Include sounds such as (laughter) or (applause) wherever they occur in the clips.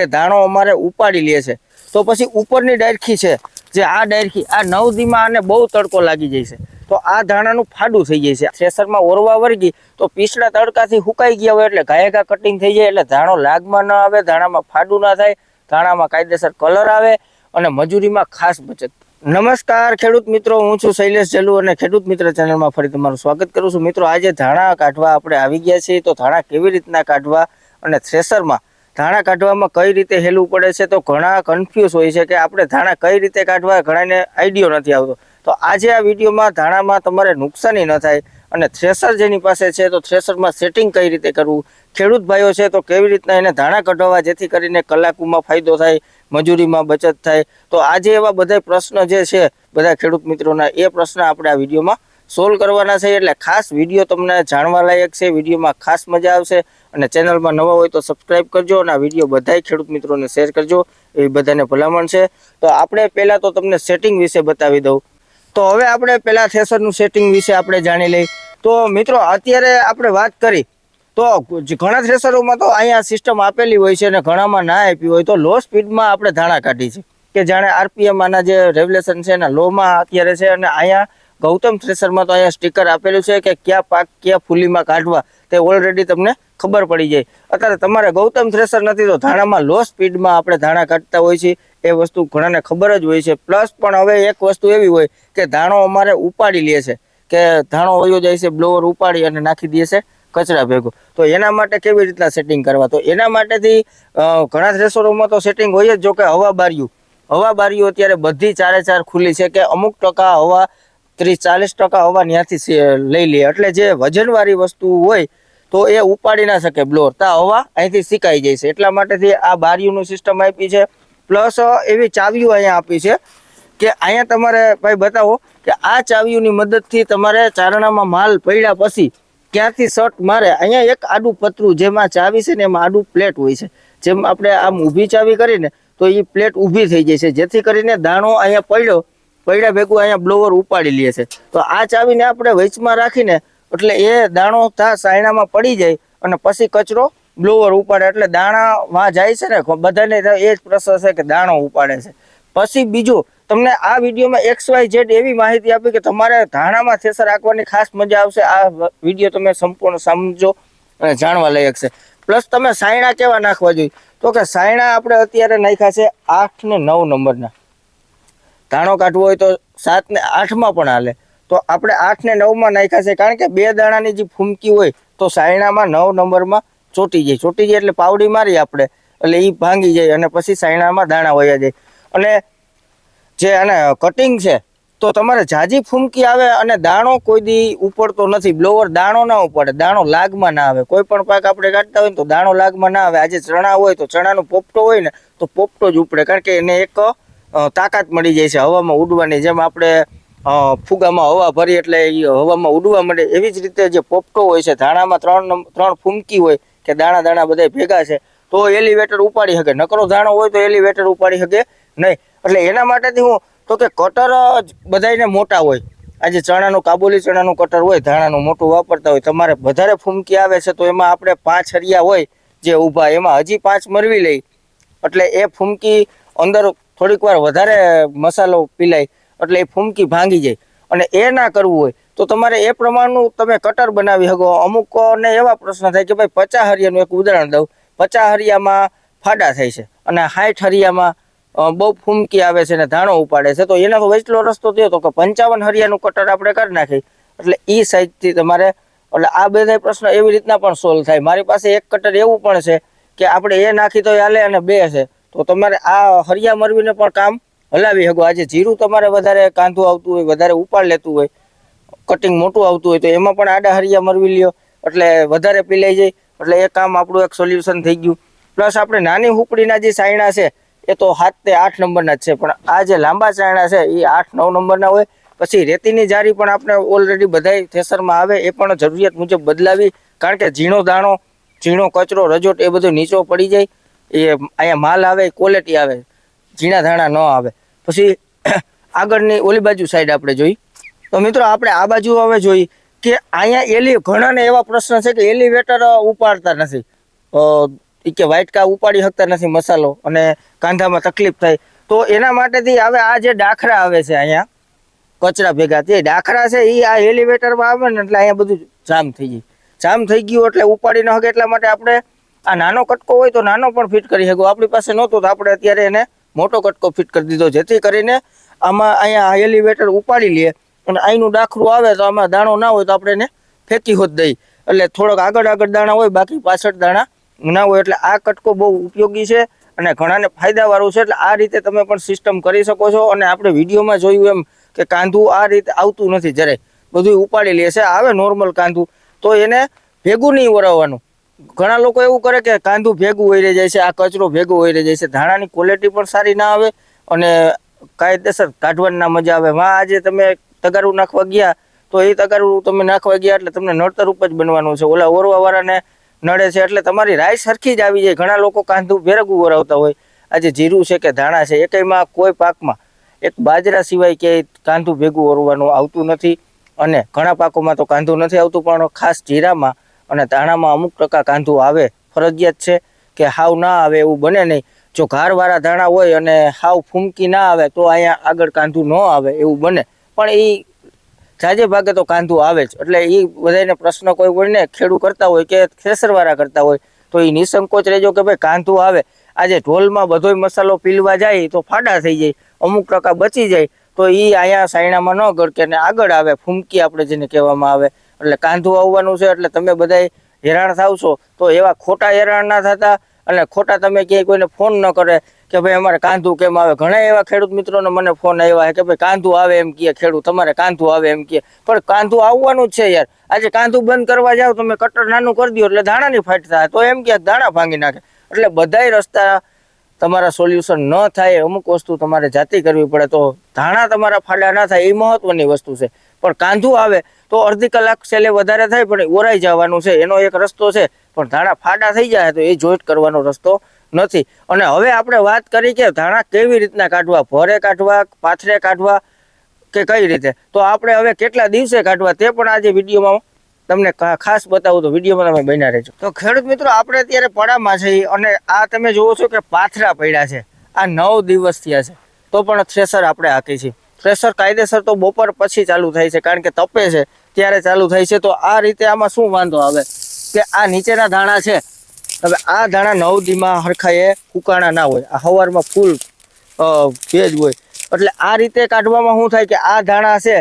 કે ધાણો અમારે ઉપાડી લે છે. તો પછી ઉપરની ડાયરખી છે, જે આ ડાયરખી, આ નવ દીમાં આને બહુ તડકો લાગી જાય છે. તો આ ધાણાનું ફાડું થઈ જાય છે. થ્રેસરમાં ઓરવા વળગી તો પીસડા તડકાથી હુકાઈ ગયા હોય એટલે ગાયકા કટિંગ થઈ જાય એટલે ધાણો લાગમાં ન આવે, ધાણામાં ફાડું ના થાય, ધાણામાં કાયદેસર કલર આવે અને મજૂરીમાં ખાસ બચત. નમસ્કાર ખેડૂત મિત્રો, હું છું શૈલેષ જલુ અને ખેડૂત મિત્ર ચેનલમાં ફરી તમારું સ્વાગત કરું છું. મિત્રો, આજે ધાણા કાઢવા આપણે આવી ગયા છીએ. તો ધાણા કેવી રીતના કાઢવા અને થ્રેસરમાં ધાણા કાઢવામાં કઈ રીતે હેલવું પડે છે તો ઘણા કન્ફ્યુઝ હોય છે કે આપણે ધાણા કઈ રીતે કાઢવા ઘણાને આઈડિયો નથી આવતો. તો આજે આ વિડીયોમાં ધાણામાં તમારે નુકસાની ન થાય અને થ્રેસર જેની પાસે છે તો થ્રેસરમાં સેટિંગ કઈ રીતે કરવું? ખેડૂત ભાઈઓ છે તો કેવી રીતના એને ધાણા કઢાવવા જેથી કરીને કલાકોમાં ફાયદો થાય, મજૂરીમાં બચત થાય? તો આજે એવા બધા પ્રશ્ન જે છે, બધા ખેડૂત મિત્રોના એ પ્રશ્ન આપણે આ વિડીયોમાં સોલ્વ કરવાના છે એટલે ખાસ વીડિયો તમને જાણવા લાયક છે, વિડીયોમાં ખાસ મજા આવશે અને ચેનલમાં નવા હોય તો સબસ્ક્રાઇબ કરજો અને આ વીડિયો બધાય ખેડૂત મિત્રોને શેર કરજો એ બધાને ભલામણ છે. તો આપણે પહેલાં તો તમને સેટિંગ વિશે બતાવી દઉં. તો હવે આપણે પહેલા થ્રેસરનું સેટિંગ વિશે આપણે જાણી લઈ તો મિત્રો, અત્યારે આપણે વાત કરી, તો ઘણા થ્રેસરોમાં તો અહીંયા સિસ્ટમ આપેલી હોય છે અને ઘણામાં ના આપી હોય, તો લો સ્પીડમાં આપણે ધાણા કાઢી છે. કે જાણે આરપીએમ આના જે રેગ્યુલેશન છે એના લોમાં અત્યારે છે અને અહીંયા ગૌતમ થ્રેસરમાં તો અહીંયા સ્ટીકર આપેલું છે કે કયા પાક, કયા ફૂલીમાં કાઢવા તે ઓલરેડી તમને ખબર પડી જાય. અત્યારે તમારે ગૌતમ થ્રેસર નથી તો ધાણામાં લો સ્પીડમાં આપણે ધાણા કાઢતા હોય છે એ વસ્તુ ઘણાને ખબર જ હોય છે. પ્લસ પણ હવે એક વસ્તુ એવી હોય કે ધાણો અમારે ઉપાડી લે છે, કે ધાણો ઓયો જાય છે બ્લોવર ઉપાડી અને નાખી દે છે કચરા ભેગો. તો એના માટે કેવી રીતના સેટિંગ કરવા? તો એના માટેથી ઘણા થ્રેસરોમાં તો સેટિંગ હોય જ જો કે હવા બારીયું હવા બારીઓ અત્યારે બધી ચારે ચાર ખુલ્લી છે કે અમુક ટકા હવા ત્રીસ, ચાલીસ ટકા હવા ત્યાંથી લઈ લે. એટલે જે વજનવાળી વસ્તુ હોય તો એ ઉપાડી ના શકે બ્લોર. તા હવા અહીંથી સિકાઈ જાય છે. એટલા માટેથી આ બારીઓનું સિસ્ટમ આપી છે. પ્લસ એવી ચાવીઓ અહીંયા આપી છે કે અહીંયા તમારે, ભાઈ બતાવો કે આ ચાવીઓની મદદથી તમારે ચારણામાં માલ પડ્યા પછી ક્યાંથી શર્ટ મારે? અહીંયા એક આડું પતરું જેમાં ચાવી છે ને એમાં આડું પ્લેટ હોય છે. જેમ આપણે આમ ઊભી ચાવી કરીને તો એ પ્લેટ ઊભી થઈ જાય છે. જેથી કરીને દાણો અહીંયા પડ્યો પડ્યા ભેગું અહીંયા બ્લોવર ઉપાડી લે છે. તો આ ચાવીને આપણે વચમાં રાખીને, એટલે એ દાણો તા સાયણામાં પડી જાય અને પછી કચરો બ્લોવર ઉપાડે. એટલે દાણામાં જાય છે ને બધાને એ જ પ્રશ્ન છે કે દાણો ઉપાડે છે. પછી બીજું, તમને આ વિડીયોમાં એક્સ વાય ઝેડ એવી માહિતી આપી કે તમારે ધાણામાં થેસર રાખવાની ખાસ મજા આવશે. આ વીડિયો તમે સંપૂર્ણ સમજો અને જાણવા લાયક છે. પ્લસ તમે સાયણા કેવા નાખવા જોઈએ? તો કે સાયણા આપણે અત્યારે નાખ્યા છે આઠ ને નવ નંબરના. ધાણો કાઢવો હોય તો સાત ને આઠમાં પણ હાલે. તો આપણે આઠ ને નવમાં નાખ્યા છે કારણ કે બે દાણાની જે ફૂમકી હોય તો સાયણામાં નવ નંબરમાં ચોટી જાય. ચોટી જાય એટલે પાવડી મારી આપણે. એટલે એ ભાંગી જાય અને પછી સાયણામાં દાણા વયા જાય. અને જે આને કટિંગ છે, તો તમારે જાજી ફૂમકી આવે અને દાણો કોઈ દી ઉપડતો નથી. બ્લોવર દાણો ના ઉપડે. દાણો લાગમાં ના આવે. કોઈ પણ પાક આપણે કાઢતા હોય તો દાણો લાગમાં ના આવે. આજે ચણા હોય તો ચણાનો પોપટો હોય ને તો પોપટો જ ઉપડે. કારણ કે એને એક તાકાત મળી જાય છે. હવામાં ઉડવાની જેમ આપણે ફુગામાં હવા ભરી એટલે એ હવામાં ઉડવા મળે એવી જ રીતે જે પોપટો હોય છે, ધાણામાં ત્રણ ત્રણ ફૂમકી હોય કે દાણા દાણા બધા ભેગા છે, તો એલિવેટર ઉપાડી શકે. નકરો દાણો હોય તો એલિવેટર ઉપાડી શકે નહીં. એટલે એના માટેથી હું, તો કે કટર જ બધાયને મોટા હોય. આજે ચણાનું, કાબુલી ચણાનું કટર હોય, ધાણાનું મોટું વાપરતા હોય, તમારે વધારે ફૂમકી આવે છે, તો એમાં આપણે પાંચ હરિયા હોય જે ઊભા, એમાં હજી પાંચ મરવી લઈ. એટલે એ ફૂમકી અંદર થોડીક વાર વધારે મસાલો પીલાય, એટલે એ ફૂમકી ભાંગી જાય. અને એ ના કરવું હોય, તો તમારે એ પ્રમાણનું તમે કટર બનાવી શકો. અમુક ને એવા પ્રશ્ન થાય કે ભાઈ પચાસ હરિયાનું એક ઉદાહરણ દઉં. પચાસ હરિયામાં ફાડા થાય છે અને સાઠ હરિયામાં બહુ ફૂમકી આવે છે ને ધાણો ઉપાડે છે. તો એનો તો વચલો રસ્તો થયો તો કે પંચાવન હરિયાનું કટર આપણે કરી નાખી એટલે એ સાઈડથી તમારે, એટલે આ બધા પ્રશ્ન એવી રીતના પણ સોલ્વ થાય. મારી પાસે એક કટર એવું પણ છે કે આપણે એ નાખી તો હાલે અને બે છે. તો તમારે આ હરિયા મરવીને પણ કામ હલાવી શકો. આજે જીરું તમારે વધારે કાંધું આવતું હોય, વધારે ઉપાડ લેતું હોય કટિંગ મોટું આવતું હોય, તો એમાં પણ આડા હરિયા મરવી લ્યો. એટલે વધારે પીલાઈ જાય. એટલે એ કામ આપણું એક સોલ્યુશન થઈ ગયું. પ્લસ આપણે નાની હુકડીના જે સાયણા છે, એ તો સાત તે આઠ નંબરના જ છે. પણ આ જે લાંબા સાયણા છે, એ આઠ, નવ નંબરના હોય. પછી રેતીની જારી પણ આપણે ઓલરેડી બધાય થેસરમાં આવે, એ પણ જરૂરિયાત મુજબ બદલાવી. કારણ કે ઝીણો દાણો, ઝીણો કચરો, રજોટ એ બધું નીચો પડી જાય. એ અહીંયા માલ આવે ક્વોલિટી આવે, ઝીણા ધાણા ન આવે. પછી (clears throat) આગળની ઓલી બાજુ સાઈડ આપણે જોઈ. તો મિત્રો આપણે આ બાજુ હવે જોઈ કે અહીંયા એલી ઘણાને એવા પ્રશ્ન છે કે એલિવેટર ઉપાડતા નથી. ઈ કે વાટકા ઉપાડી શકતા નથી મસાલો અને કાંધામાં તકલીફ થાય. તો એના માટેથી હવે આ જે ડાખરા આવે છે અહીંયા, કચરા ભેગા તે ડાખરા છે એ આ એલિવેટરમાં આવે ને એટલે અહીંયા બધું જામ થઈ જાય. જામ થઈ ગયું એટલે ઉપાડી ન શકે એટલા માટે આપણે આ નાનો કટકો હોય તો નાનો પણ ફિટ કરી શકું. આપણી પાસે નહોતો તો આપણે અત્યારે એને મોટો કટકો ફિટ કરી દીધો. જેથી કરીને આમાં અહીંયા એલિવેટર ઉપાડી લઈએ અને અહીંનું ડાખરું આવે તો આમાં દાણો ના હોય તો આપણે એને ફેંકી હોત દઈ. એટલે થોડોક આગળ આગળ દાણા હોય, બાકી પાછળ દાણા ના હોય. એટલે આ કટકો બહુ ઉપયોગી છે અને ઘણાને ફાયદાવાળું છે. એટલે આ રીતે તમે પણ સિસ્ટમ કરી શકો છો. અને આપણે વિડીયોમાં જોયું એમ કે કાંધું આ રીતે આવતું નથી. જરાય બધું ઉપાડી લે છે. આવે નોર્મલ કાંધું. તો એને ભેગું નહીં વરાવવાનું. ઘણા લોકો એવું કરે કે કાંદું ભેગું વહી જાય છે, આ કચરો ભેગો વહી જાય છે. ધાણાની ક્વોલિટી પણ સારી ના આવે અને કાયદેસર કાઢવાની ના મજા આવે. માં આજે તમે તગારું નાખવા ગયા તો એ તગારું તમે નાખવા ગયા એટલે તમને નડતર રૂપ જ બનવાનું છે. ઓલા ઓરવાવાળાને નડે છે એટલે તમારી રાય સરખી જ આવી જાય. ઘણા લોકો કાંદું ભેરગું ઓરાવતા હોય. આજે જીરું છે કે ધાણા છે એકમાં કોઈ પાકમાં એક બાજરા સિવાય ક્યાંય કાંદું ભેગું ઓરવાનું આવતું નથી અને ઘણા પાકોમાં તો કાંદું નથી આવતું, પણ ખાસ જીરામાં અને ધાણામાં અમુક ટકા કાંધું આવે. ફરજિયાત છે કે હાવ ના આવે એવું બને નહીં. જો ઘારવાળા ધાણા હોય અને હાવ ફૂમકી ના આવે તો અહીંયા આગળ કાંધું ન આવે એવું બને. પણ એ જાજે ભાગે તો કાંધું આવે જ. એટલે એ બધાને પ્રશ્ન કોઈ કોઈને ખેડૂ કરતા હોય કે ખેસરવાળા કરતા હોય તો એ નિસંકોચ રહેજો કે ભાઈ કાંધું આવે. આજે ઢોલમાં બધોય મસાલો પીલવા જાય તો ફાડા થઈ જાય. અમુક ટકા બચી જાય. તો એ અહીંયા સાયણામાં ન ગળકે ને આગળ આવે. ફૂમકી આપણે જેને કહેવામાં આવે. એટલે કાંધું આવવાનું છે, એટલે તમે બધા હેરાન થાવશો તો એવા ખોટા હેરાન ના થતા અને ખોટા તમે ક્યાંય કોઈને ફોન ન કરે કે ભાઈ અમારે કાંધું કેમ આવે? ઘણા એવા ખેડૂત મિત્રોને મને ફોન આવ્યા છે કે ભાઈ કાંધું આવે એમ કહે, ખેડૂત તમારે કાંધું આવે એમ કહે. પણ કાંધું આવવાનું જ છે યાર. આજે કાંધું બંધ કરવા જાવ તમે કટર નાનું કરી દો એટલે દાણા નહીં થાય. તો એમ કે દાણા ભાંગી નાખે. એટલે બધાય રસ્તા તમારા સોલ્યુશન ન થાય, અમુક વસ્તુ તમારે જાતે કરવી પડે. તો ધાણા તમારા ફાડા ના થાય, એ મહત્વની વસ્તુ છે. પણ કાંધું આવે તો અડધી કલાક છેલ્લે વધારે થાય પણ ઓરાઈ જવાનું છે, એનો એક રસ્તો છે. પણ ધાણા ફાડા થઈ જાય તો એ જોઈન્ટ કરવાનો રસ્તો નથી. અને હવે આપણે વાત કરી કે ધાણા કેવી રીતના કાઢવા, ભરે કાઢવા, પાથરે કાઢવા કે કઈ રીતે? તો આપણે હવે કેટલા દિવસે કાઢવા તે પણ આજે વિડીયોમાં તમને ખાસ બતાવું તો વિડીયોમાં તમે બન્યા રહેજો. તો ખેડૂત મિત્રો, આપણે અત્યારે પડામાં છે અને આ તમે જુઓ છો કે પાથરા પડ્યા છે. આ નવ દિવસ થયા છે. તો પણ થ્રેસર આપણે હાકી છીએ. થ્રેસર કાયદેસર તો બપોર પછી ચાલુ થાય છે, કારણ કે તપે છે. ત્યારે ચાલુ થાય છે, તો આ રીતે આમાં શું વાંધો આવે? કે આ નીચેના ધાણા છે. હવે આ ધાણા નવ દીમાં હરખાએ કુકાણા ના હોય. આ હવારમાં ફૂલ ભેજ હોય. એટલે આ રીતે કાઢવામાં શું થાય કે આ ધાણા છે,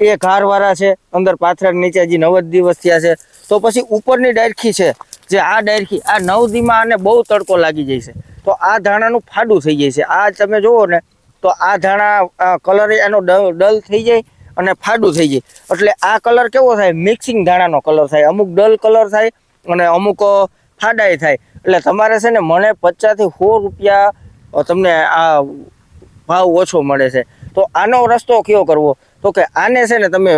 એ ઘારવાળા છે, અંદર પાથરા નીચે હજી નવ જ દિવસ થયા છે. તો પછી ઉપરની ડાયરખી છે, જે આ ડાયરખી, આ નવ દીમાં આને બહુ તડકો લાગી જાય છે. તો આ ધાણાનું ફાડું થઈ જાય છે. આ તમે જુઓ ને તો આ ધાણા કલર એનો ડલ થઈ જાય અને ફાડું થઈ જાય. એટલે આ કલર કેવો થાય? મિક્સિંગ ધાણાનો કલર થાય. અમુક ડલ કલર થાય અને અમુક ફાડાય થાય. એટલે તમારે છે ને મને પચાસથી સો રૂપિયા તમને આ ભાવ ઓછો મળે છે. તો આનો રસ્તો કયો કરવો? તો કે આને છે ને તમે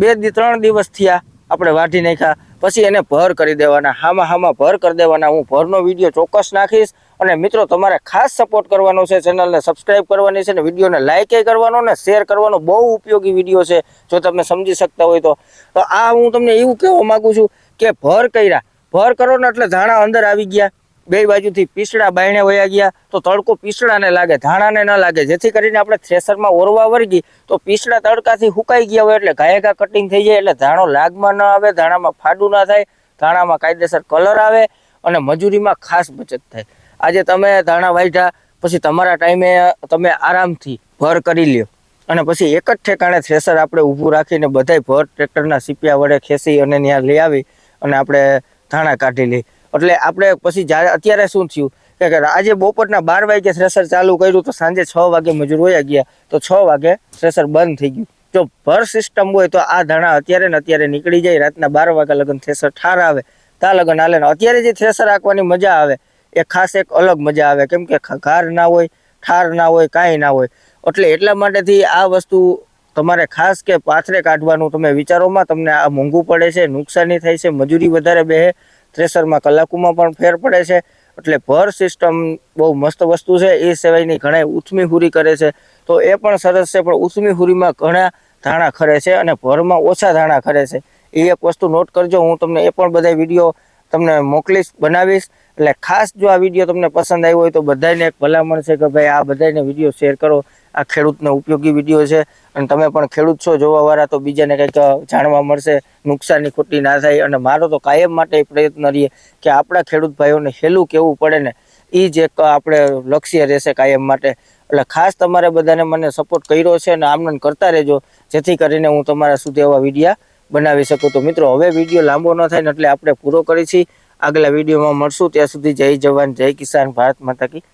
બે ત્રણ દિવસ થયા આપણે વાઢી નાખ્યા. પછી એને ભર કરી દેવાના. હામાં હામાં ભર કરી દેવાના. હું ભરનો વીડિયો ચોક્કસ નાખીશ. અને મિત્રો, તમારે ખાસ સપોર્ટ કરવાનો છે ચેનલને સબસ્ક્રાઈબ કરવાની છે ને વિડીયોને લાઇક કરવાનો ને શેર કરવાનો બહુ ઉપયોગી વીડિયો છે, જો તમે સમજી શકતા હોય તો. તો આ હું તમને એવું કહેવા માગું છું કે ભર કર્યા. ભર કરો ને એટલે ધાણા અંદર આવી ગયા. બે બાજુથી પીસડા બાયણે વયા ગયા. તો તડકો પીસડાને લાગે, ધાણાને ન લાગે. જેથી કરીને આપણે થ્રેસરમાં ઓરવા વળગી તો પીસડા તડકાથી હુકાઈ ગયા હોય એટલે ઘાયે કટિંગ થઈ જાય એટલે ધાણો લાગમાં ન આવે, ધાણામાં ફાડું ના થાય, ધાણામાં કાયદેસર કલર આવે અને મજૂરીમાં ખાસ બચત થાય. આજે તમે ધાણા વાઢ્યા પછી તમારા ટાઈમે તમે આરામથી ભર કરી લ્યો. અને પછી એક જ ઠેકાણે થ્રેસર આપણે ઊભું રાખીને બધાય ભર ટ્રેક્ટરના સીપિયા વડે ખેંચી અને ત્યાં લઈ આવી અને આપણે ધાણા કાઢી લઈ એટલે આપણે પછી જ્યારે, અત્યારે શું થયું કે આજે બપોરના બાર વાગે થ્રેસર ચાલુ કર્યું તો સાંજે છ વાગે મજૂર વયા ગયા, તો છ વાગે થ્રેસર બંધ થઈ ગયું. જો ભર સિસ્ટમ હોય તો આ ધાણા અત્યારે ને અત્યારે નીકળી જાય. રાતના બાર વાગ્યા લગન થ્રેસર ઠાર આવે, તા લગન હાલે અત્યારે જે થ્રેસર રાખવાની મજા આવે એ ખાસ એક અલગ મજા આવે. કેમ કે ઘાર ના હોય, ઠાર ના હોય, કાંઈ ના હોય. એટલે એટલા માટેથી આ વસ્તુ તમારે ખાસ કે પાથરે કાઢવાનું તમે વિચારોમાં તમને આ મોંઘું પડે છે, નુકસાની થાય છે, મજૂરી વધારે બેહે થ્રેસરમાં કલાકોમાં પણ ફેર પડે છે. એટલે ભર સિસ્ટમ બહુ મસ્ત વસ્તુ છે, એ સિવાયની ઘણા ઉથમી હુરી કરે છે. તો એ પણ સરસ છે, પણ ઉથમી હુરીમાં ઘણા ધાણા ખરે છે અને ભરમાં ઓછા ધાણા ખરે છે. એ એક વસ્તુ નોટ કરજો, હું તમને એ પણ બધા વીડિયો તમને મોકલીશ, બનાવીશ. એટલે ખાસ જો આ વીડિયો તમને પસંદ આવ્યો હોય તો બધાને એક ભલામણ છે કે ભાઈ આ બધાને વીડિયો શેર કરો. આ ખેડૂતને ઉપયોગી વીડિયો છે અને તમે પણ ખેડૂત છો, જોવાવાળા, તો બીજાને કંઈક જાણવા મળશે. નુકસાની ખોટી ના થાય અને મારો તો કાયમ માટે પ્રયત્ન રહીએ કે આપણા ખેડૂત ભાઈઓને હેલું કેવું પડે ને એ જ એક આપણે લક્ષ્ય રહેશે કાયમ માટે. એટલે ખાસ તમારે બધાને મને સપોર્ટ કર્યો છે અને આમનંદ કરતા રહેજો, જેથી કરીને હું તમારા સુધી એવા વિડીયા બનાવી શકું. તો મિત્રો, હવે વીડિયો લાંબો ન થાય ને એટલે આપણે પૂરો કરી આગલા વિડીયોમાં મળશું. ત્યાં સુધી જય જવાન જય કિસાન ભારત માતા કી.